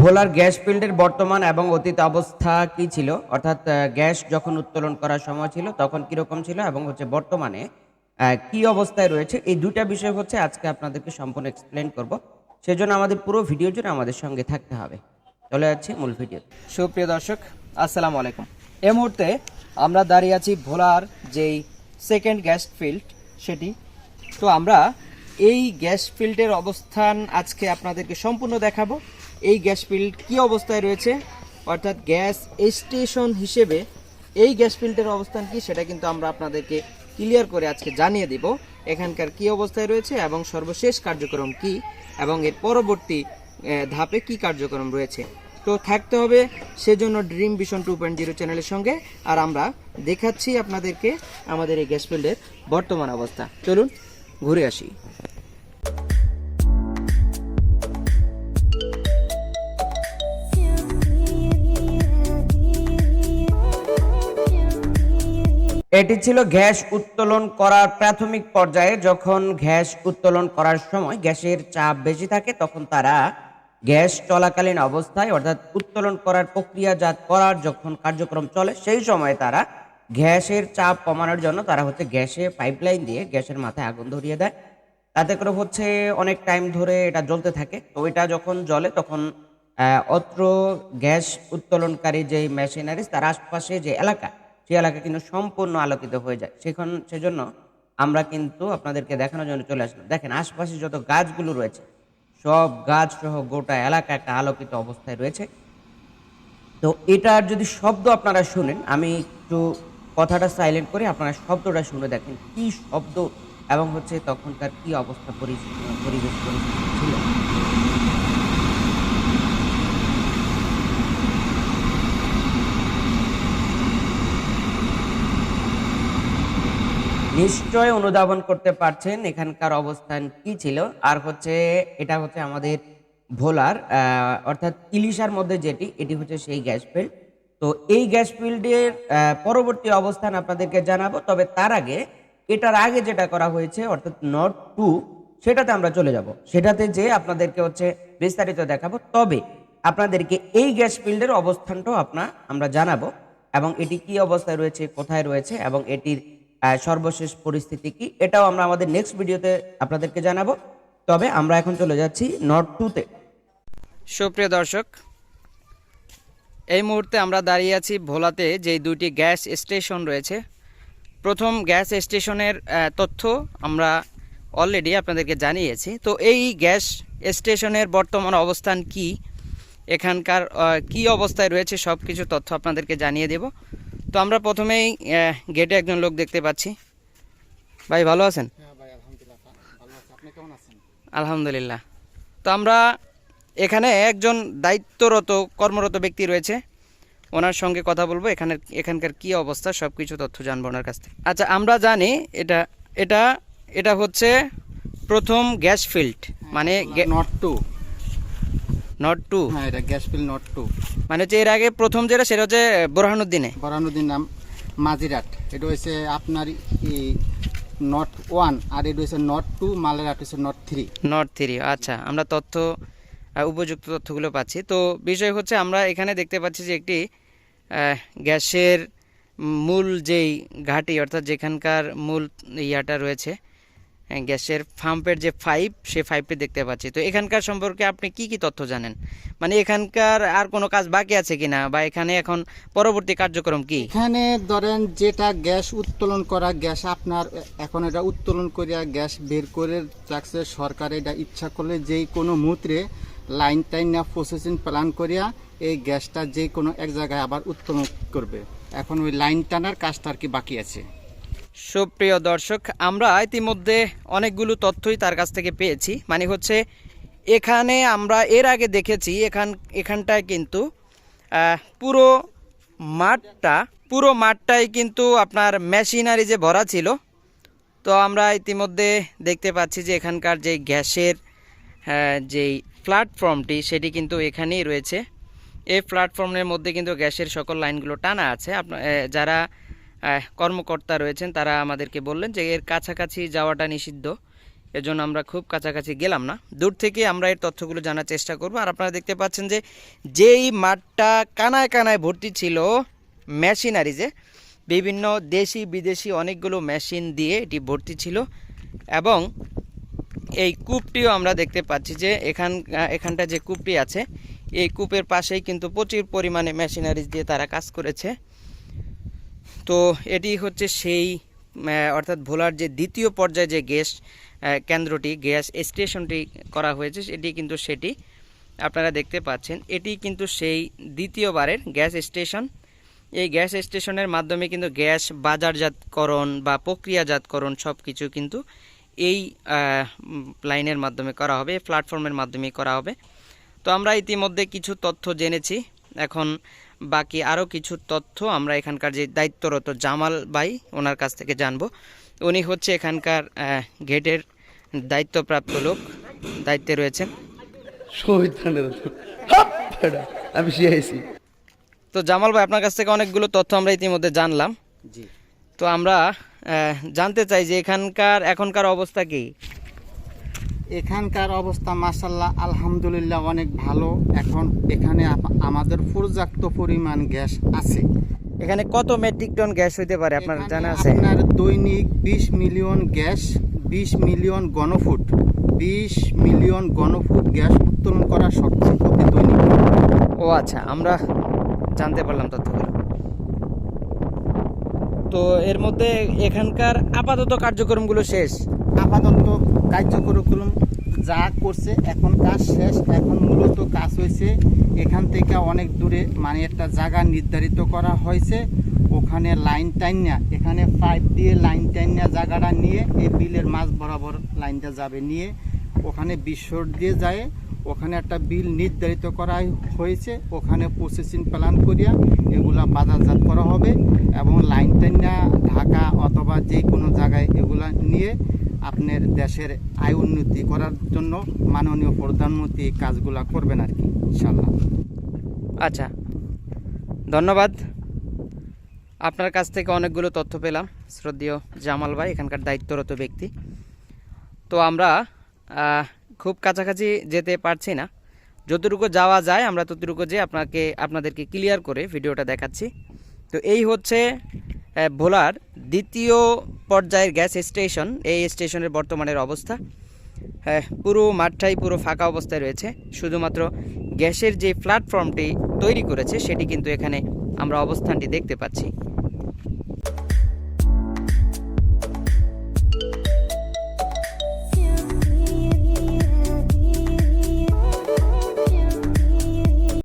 ভোলার গ্যাস ফিল্ডের বর্তমান এবং অতীত অবস্থা কি ছিল? অর্থাৎ গ্যাস যখন উত্তোলন করার সময় ছিল, তখন কীরকম ছিল এবং হচ্ছে বর্তমানে কি অবস্থায় রয়েছে? এই দুটা বিষয় হচ্ছে আজকে আপনাদেরকে সম্পূর্ণ এক্সপ্লেন করব। সেজন্য আমাদের পুরো ভিডিও জুড়ে আমাদের সঙ্গে থাকতে হবে। চলে যাচ্ছি মূল ভিডিও। সুপ্রিয় দর্শক, আসসালামু আলাইকুম। এ মুহূর্তে আমরা দাঁড়িয়ে আছি ভোলার যেই সেকেন্ড গ্যাস ফিল্ড সেটি। তো আমরা এই গ্যাস ফিল্ডের অবস্থান আজকে আপনাদেরকে সম্পূর্ণ দেখাবো। এই গ্যাস ফিল্ড কি অবস্থায় রয়েছে? অর্থাৎ গ্যাস স্টেশন হিসেবে এই গ্যাস ফিল্ডের অবস্থান কি সেটা কিন্তু আমরা আপনাদেরকে ক্লিয়ার করে আজকে জানিয়ে দিব। এখানকার কি অবস্থায় রয়েছে এবং সর্বশেষ কার্যক্রম কি এবং এর পরবর্তী ধাপে কি কার্যক্রম রয়েছে? তো থাকতে হবে সেজন্য dream vision two point zero চ্যানেলের সঙ্গে। আর আমরা দেখাচ্ছি আপনাদেরকে আমাদের এই গ্যাস ফিল্ডের বর্তমান অবস্থা। চলুন ঘুরে আসি। এটি ছিল গ্যাস উত্তোলন করার প্রাথমিক পর্যায়ে। যখন গ্যাস উত্তোলন করার সময় গ্যাসের চাপ বেশি থাকে, তখন তারা গ্যাস চলাকালীন অবস্থায়, অর্থাৎ উত্তোলন করার প্রক্রিয়াজাত করার যখন কার্যক্রম চলে, সেই সময় তারা গ্যাসের চাপ কমানোর জন্য তারা হচ্ছে গ্যাসে পাইপলাইন দিয়ে গ্যাসের মাথায় আগুন ধরিয়ে দেয়। তাতে করে হচ্ছে অনেক টাইম ধরে এটা জ্বলতে থাকে। তো এটা যখন জ্বলে, তখন অত্র গ্যাস উত্তোলনকারী যে মেশিনারিজ, তার আশপাশে যে এলাকা সেই এলাকা কিন্তু সম্পূর্ণ আলোকিত হয়ে যায়। সেখন, সেজন্য আমরা কিন্তু আপনাদেরকে দেখানোর জন্য চলে আসলাম। দেখেন, আশপাশে যত গাছগুলো রয়েছে, সব গাছ সহ গোটা এলাকা একটা আলোকিত অবস্থায় রয়েছে। তো এটার যদি শব্দ আপনারা শুনেন, আমি একটু কথাটা সাইলেন্ট করে আপনারা শব্দটা শুনে দেখেন কি শব্দ এবং হচ্ছে তখনকার কি অবস্থা, পরিবেশ পরিস্থিতি ছিল। নিশ্চয় অনুধাবন করতে পারছেন, এখানকার অবস্থান কি ছিল? আর হচ্ছে, এটা হচ্ছে আমাদের ভোলার অর্থাৎ ইলিশার মধ্যে যেটি, এটি হচ্ছে সেই গ্যাস ফিল্ড। তো এই গ্যাস ফিল্ডের পরবর্তী অবস্থান আপনাদেরকে জানাব, তবে তার আগে, এটার আগে যেটা করা হয়েছে, অর্থাৎ নট টু, সেটাতে আমরা চলে যাব। সেটাতে যে আপনাদেরকে হচ্ছে বিস্তারিত দেখাবো, তবে আপনাদেরকে এই গ্যাস ফিল্ডের অবস্থানটাও আপনা, আমরা জানাব, এবং এটি কি অবস্থায় রয়েছে, কোথায় রয়েছে, এবং এটির সর্বশেষ পরিস্থিতি কি এটাও আমরা আমাদের নেক্সট ভিডিওতে আপনাদেরকে জানাব। তবে আমরা এখন চলে যাচ্ছি নট টুতে সুপ্রিয় দর্শক, এই মুহূর্তে আমরা দাঁড়িয়ে আছি ভোলাতে, যেই দুইটি গ্যাস স্টেশন রয়েছে। প্রথম গ্যাস স্টেশনের তথ্য আমরা অলরেডি আপনাদেরকে জানিয়েছি। তো এই গ্যাস স্টেশনের বর্তমান অবস্থান কি? এখানকার কি অবস্থায় রয়েছে সব কিছু তথ্য আপনাদেরকে জানিয়ে দেব। তো আমরা প্রথমেই গেটে একজন লোক দেখতে পাচ্ছি। ভাই ভালো আছেন? আলহামদুলিল্লাহ তো আমরা এখানে একজন দায়িত্বরত কর্মরত ব্যক্তি রয়েছে। ওনার সঙ্গে কথা বলব। এখানে এখানকার কি অবস্থা সব কিছু তথ্য জানব ওনার কাছ থেকে। আচ্ছা আমরা জানি এটা এটা এটা হচ্ছে প্রথম গ্যাস ফিল্ড। মানে নট টু নট টু হ্যাঁ এটা গ্যাস ফিল নট টু মানে হচ্ছে এর আগে প্রথম যেটা সেটা হচ্ছে বোরহানুদ্দিনে বরানুদ্দিন নাম মাজিরাট। এটা হচ্ছে আপনার নট ওয়ান আর এটা হচ্ছে নট টু মালেরাট হচ্ছে নট থ্রি নট থ্রি আচ্ছা আমরা তথ্য উপযুক্ত তথ্যগুলো পাচ্ছি। তো বিষয় হচ্ছে আমরা এখানে দেখতে পাচ্ছি যে একটি গ্যাসের মূল যেই ঘাঁটি অর্থাৎ যেখানকার মূল ইয়াটা রয়েছে গ্যাসের পাম্পের যে পাইপ সেই পাইপটি দেখতে পাচ্ছি। তো এখানকার সম্পর্কে আপনি কি কি তথ্য জানেন? মানে এখানকার আর কোনো কাজ বাকি আছে কিনা? বা এখানে এখন পরবর্তী কার্যক্রম কি? এখানে ধরেন যেটা গ্যাস উত্তোলন করা, গ্যাস আপনার, এখন এটা উত্তোলন করিয়া গ্যাস বের করে রাখছে সরকার, এটা ইচ্ছা করলে যেই কোনো মুহূর্তে লাইন টাইন না প্রসেসিং প্ল্যান করিয়া এই গ্যাসটা যে কোনো এক জায়গায় আবার উত্তোলন করবে। এখন ওই লাইন টানার কাজটা আর কি বাকি আছে। সুপ্রিয় দর্শক আমরা ইতিমধ্যে অনেকগুলো তথ্যই তার কাছ থেকে পেয়েছি। মানে হচ্ছে এখানে আমরা এর আগে দেখেছি এখান এখানটায় কিন্তু পুরো মাঠটা পুরো মাঠটাই কিন্তু আপনার মেশিনারি যে ভরা ছিল। তো আমরা ইতিমধ্যে দেখতে পাচ্ছি যে এখানকার যে গ্যাসের আহ, যেই প্ল্যাটফর্মটি সেটি কিন্তু এখানেই রয়েছে। এই প্ল্যাটফর্মের মধ্যে কিন্তু গ্যাসের সকল লাইনগুলো টানা আছে। আপনার যারা কর্মকর্তা রয়েছেন, তারা আমাদেরকে বললেন যে এর কাছাকাছি যাওয়াটা নিষিদ্ধ। এজন্য আমরা খুব কাছাকাছি গেলাম না। দূর থেকে আমরা এর তথ্যগুলো জানার চেষ্টা করব। আর আপনারা দেখতে পাচ্ছেন যে যেই মাঠটা কানায় কানায় ভর্তি ছিল মেশিনারিজে, বিভিন্ন দেশি বিদেশি অনেকগুলো মেশিন দিয়ে এটি ভর্তি ছিল। এবং এই কূপটিও আমরা দেখতে পাচ্ছি যে এখান এখানটা যে কূপটি আছে, এই কূপের পাশেই কিন্তু প্রচুর পরিমাণে মেশিনারিজ দিয়ে তারা কাজ করেছে। তো এটি হচ্ছে সেই অর্থাৎ ভোলার যে দ্বিতীয় পর্যায়ে যে গ্যাস কেন্দ্রটি, গ্যাস স্টেশনটি করা হয়েছে, এটি কিন্তু সেটি আপনারা দেখতে পাচ্ছেন। এটি কিন্তু সেই দ্বিতীয়বারের গ্যাস স্টেশন। এই গ্যাস স্টেশনের মাধ্যমে কিন্তু গ্যাস বাজারজাতকরণ বা প্রক্রিয়াজাতকরণ সব কিছু কিন্তু এই লাইনের মাধ্যমে করা হবে প্ল্যাটফর্মের মাধ্যমে করা হবে। তো আমরা ইতিমধ্যে কিছু তথ্য জেনেছি। এখন বাকি আরও কিছু তথ্য আমরা এখানকার যে দায়িত্বরত জামাল ভাই ওনার কাছ থেকে জানব। উনি হচ্ছে এখানকার গেটের দায়িত্বপ্রাপ্ত লোক দায়িত্বে রয়েছেন। আমি শিয়াইছি তো জামাল ভাই আপনার কাছ থেকে অনেকগুলো তথ্য আমরা ইতিমধ্যে জানলাম। জি। তো আমরা জানতে চাই যে এখানকার এখনকার অবস্থা কি? এখানকার অবস্থা মাসাল্লাহ আলহামদুলিল্লাহ অনেক ভালো। এখন এখানে আমাদের পর্যাপ্ত পরিমাণ গ্যাস আছে। এখানে কত মেট্রিক টন গ্যাস হইতে পারে আপনার জানা আছে? আপনার দৈনিক বিশ মিলিয়ন গ্যাস বিশ মিলিয়ন গণফুট। বিশ মিলিয়ন গণফুট গ্যাস উত্তোলন করা সক্ষম প্রতি দৈনিক ও আচ্ছা আমরা জানতে পারলাম তথ্যগুলো। তো এর মধ্যে এখানকার আপাতত কার্যক্রমগুলো শেষ। আপাতত কার্যক্রম যা করছে, এখন কাজ শেষ। এখন মূলত কাজ হয়েছে এখান থেকে অনেক দূরে মানে একটা জায়গা নির্ধারিত করা হয়েছে। ওখানে লাইন টাইনা, এখানে পাইপ দিয়ে লাইন টাইনা জায়গাটা নিয়ে, এই বিলের মাঝ বরাবর লাইনটা যাবে নিয়ে, ওখানে বিশ্বর দিয়ে যায়। ওখানে একটা বিল নির্ধারিত করা হয়েছে, ওখানে প্রসেসিং প্ল্যান করিয়া এগুলা বাজারজাত করা হবে এবং লাইন টাইনা ঢাকা অথবা যে কোনো জায়গায় এগুলা নিয়ে আপনার দেশের আয় উন্নতি করার জন্য মাননীয় প্রধানমন্ত্রী কাজগুলা করবেন আর কি ইনশাল্লাহ আচ্ছা ধন্যবাদ। আপনার কাছ থেকে অনেকগুলো তথ্য পেলাম। শ্রদ্ধেয় জামাল ভাই, এখানকার দায়িত্বরত ব্যক্তি। তো আমরা খুব কাছাকাছি যেতে পারছি না। যতটুকু যাওয়া যায়, আমরা ততটুকু যে আপনাকে, আপনাদেরকে ক্লিয়ার করে ভিডিওটা দেখাচ্ছি। তো এই হচ্ছে ভোলার দ্বিতীয় পর্যায়ের গ্যাস স্টেশন, এই স্টেশনের বর্তমানের অবস্থা। পুরো মাঠটাই পুরো ফাঁকা অবস্থায় রয়েছে। শুধুমাত্র গ্যাসের যে প্ল্যাটফর্মটি তৈরি করেছে, সেটি কিন্তু এখানে আমরা অবস্থানটি দেখতে পাচ্ছি।